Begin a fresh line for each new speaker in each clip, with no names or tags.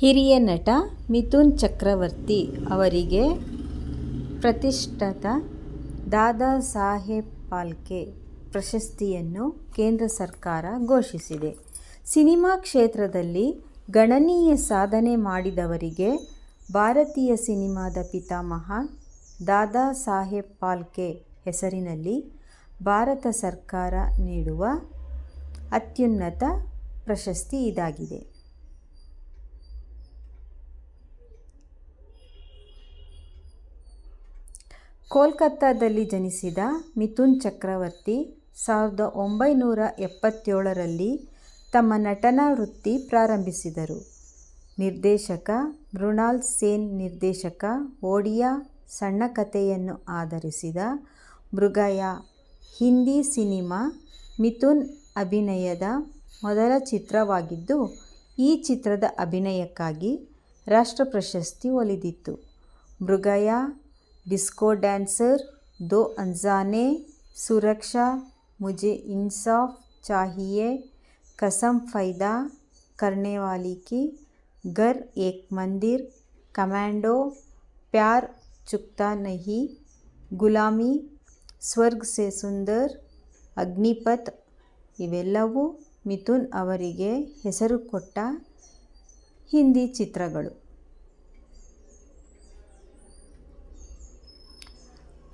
ಹಿರಿಯ ನಟ ಮಿಥುನ್ ಚಕ್ರವರ್ತಿ ಅವರಿಗೆ ಪ್ರತಿಷ್ಠಿತ ದಾದಾ ಸಾಹೇಬ್ ಪಾಲ್ಕೆ ಪ್ರಶಸ್ತಿಯನ್ನು ಕೇಂದ್ರ ಸರ್ಕಾರ ಘೋಷಿಸಿದೆ. ಸಿನಿಮಾ ಕ್ಷೇತ್ರದಲ್ಲಿ ಗಣನೀಯ ಸಾಧನೆ ಮಾಡಿದವರಿಗೆ ಭಾರತೀಯ ಸಿನಿಮಾದ ಪಿತಾಮಹ ದಾದಾ ಸಾಹೇಬ್ ಪಾಲ್ಕೆ ಹೆಸರಿನಲ್ಲಿ ಭಾರತ ಸರ್ಕಾರ ನೀಡುವ ಅತ್ಯುನ್ನತ ಪ್ರಶಸ್ತಿ ಇದಾಗಿದೆ. ಕೋಲ್ಕತ್ತಾದಲ್ಲಿ ಜನಿಸಿದ ಮಿಥುನ್ ಚಕ್ರವರ್ತಿ ಸಾವಿರದ ಒಂಬೈನೂರ ಎಪ್ಪತ್ತೇಳರಲ್ಲಿ ತಮ್ಮ ನಟನಾ ವೃತ್ತಿ ಪ್ರಾರಂಭಿಸಿದರು. ನಿರ್ದೇಶಕ ಮೃಣಾಲ್ ಸೇನ್ ನಿರ್ದೇಶಕ ಓಡಿಯಾ ಸಣ್ಣ ಕಥೆಯನ್ನು ಆಧರಿಸಿದ ಮೃಗಯ ಹಿಂದಿ ಸಿನಿಮಾ ಮಿಥುನ್ ಅಭಿನಯದ ಮೊದಲ ಚಿತ್ರವಾಗಿದ್ದು, ಈ ಚಿತ್ರದ ಅಭಿನಯಕ್ಕಾಗಿ ರಾಷ್ಟ್ರ ಪ್ರಶಸ್ತಿ ಒಲಿದಿತ್ತು. ಮೃಗಯಾ, डिस्को डांसर, दो अनजाने, सुरक्षा, मुझे इंसाफ चाहिए, कसम फ़ैदा करने वाली की, घर एक मंदिर, कमांडो, प्यार चुकता नहीं, गुलामी, स्वर्ग से सुंदर, अग्निपथ इवेलू मिथुन हिंदी ಹೆಸರು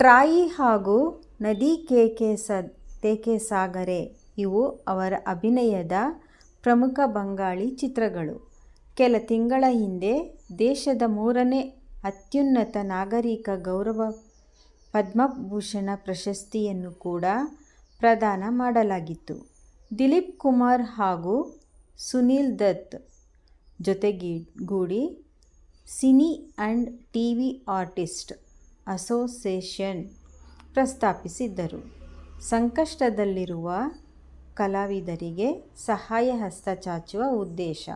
ಟ್ರಾಯಿ ಹಾಗೂ ನದಿ ಕೇಕೆ ಸ ತೇಕೆ ಸಾಗರೆ ಇವು ಅವರ ಅಭಿನಯದ ಪ್ರಮುಖ ಬಂಗಾಳಿ ಚಿತ್ರಗಳು. ಕೆಲ ತಿಂಗಳ ಹಿಂದೆ ದೇಶದ ಮೂರನೇ ಅತ್ಯುನ್ನತ ನಾಗರಿಕ ಗೌರವ ಪದ್ಮಭೂಷಣ ಪ್ರಶಸ್ತಿಯನ್ನು ಕೂಡ ಪ್ರದಾನ ಮಾಡಲಾಗಿತ್ತು. ದಿಲೀಪ್ ಕುಮಾರ್ ಹಾಗೂ ಸುನೀಲ್ ದತ್ ಜೊತೆಗೂಡಿ cine and T V artist association ಪ್ರಸ್ತಾಪಿಸಿದ್ದರು. ಸಂಕಷ್ಟದಲ್ಲಿರುವ ಕಲಾವಿದರಿಗೆ ಸಹಾಯ ಹಸ್ತ ಚಾಚುವ ಉದ್ದೇಶ